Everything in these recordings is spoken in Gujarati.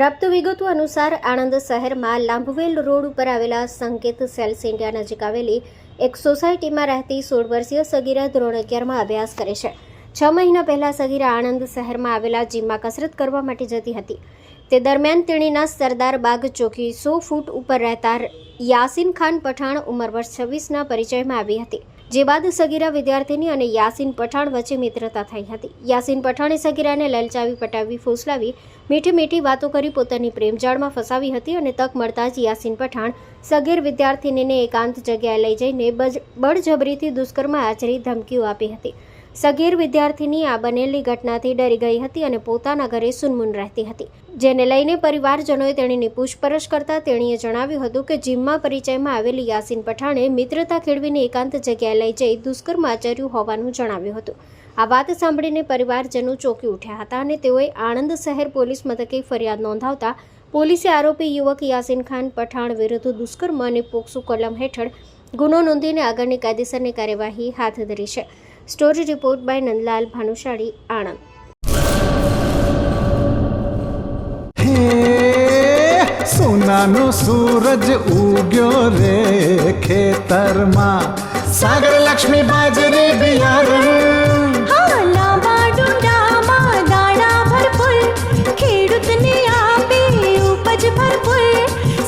પ્રાપ્ત વિગતો અનુસાર આણંદ શહેરમાં લાંભવેલ રોડ ઉપર આવેલા સંકેત સેલ્સ ઇન્ડિયા નજીક આવેલી એક સોસાયટીમાં રહેતી સોળ વર્ષીય સગીરા ધોરણ અગિયારમાં અભ્યાસ કરે છે. છ મહિના પહેલાં સગીરા આણંદ શહેરમાં આવેલા જીમમાં કસરત કરવા માટે જતી હતી. તે દરમિયાન તેણીના સરદાર બાગ ચોકી સો ફૂટ ઉપર રહેતા યાસીન ખાન પઠાણ ઉંમર વર્ષ છવ્વીસના પરિચયમાં આવી હતી. જે બાદ સગીરા વિદ્યાર્થીની અને યાસીન પઠાણ વચ્ચે મિત્રતા થઈ હતી. યાસીન પઠાણે સગીરાને લલચાવી પટાવી, ફૂસલાવી, મીઠી મીઠી વાતો કરી પોતાની પ્રેમજાળમાં ફસાવી હતી અને તક મળતા જ યાસીન પઠાણ સગીર વિદ્યાર્થીનીને એકાંત જગ્યાએ લઈ જઈને બજ- બળજબરીથી દુષ્કર્મ આચરી ધમકીઓ આપી હતી. સગીર વિદ્યાર્થીની આ બનેલી ઘટનાથી ડરી ગઈ હતી અને પોતાના ઘરે સુનમુન રહેતી હતી. જેને લઈને પરિવારજનોએ તેણીની પૂછપરછ કરતા તેણીએ જણાવ્યું હતું કે જીમમાં પરિચયમાં આવેલી યાસીન પઠાણે મિત્રતા ખેડવીને એકાંત જગ્યાએ લઈ જઈ દુષ્કર્મ આચર્યું હોવાનું જણાવ્યું હતું. આ વાત સાંભળીને પરિવારજનો ચોંકી ઉઠ્યા હતા અને તેઓએ આણંદ શહેર પોલીસ મથકે ફરિયાદ નોંધાવતા પોલીસે આરોપી યુવક યાસીન ખાન પઠાણ વિરુદ્ધ દુષ્કર્મ અને પોક્સો કલમ હેઠળ ગુનો નોંધીને આગળની કાયદેસરની કાર્યવાહી હાથ ધરી છે. Story report by Nandlal Bhanushali Anand હે સોનાનો સૂરજ ઉગ્યો રે ખેતરમાં સાગર લક્ષ્મી બાજરી બિયારણ હા લાંબા ડુંડામાં દાણા ભરપૂર ખેડૂતને આપે ઉપજ ભરપૂર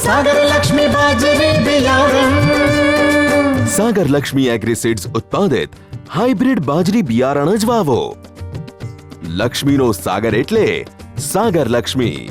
સાગર લક્ષ્મી બાજરી બિયારણ સાગર લક્ષ્મી એગ્રીસીડ્સ ઉત્પાદિત હાઇબ્રિડ બાજરી બિયારણ જ વાવો. લક્ષ્મીનો સાગર એટલે સાગર લક્ષ્મી.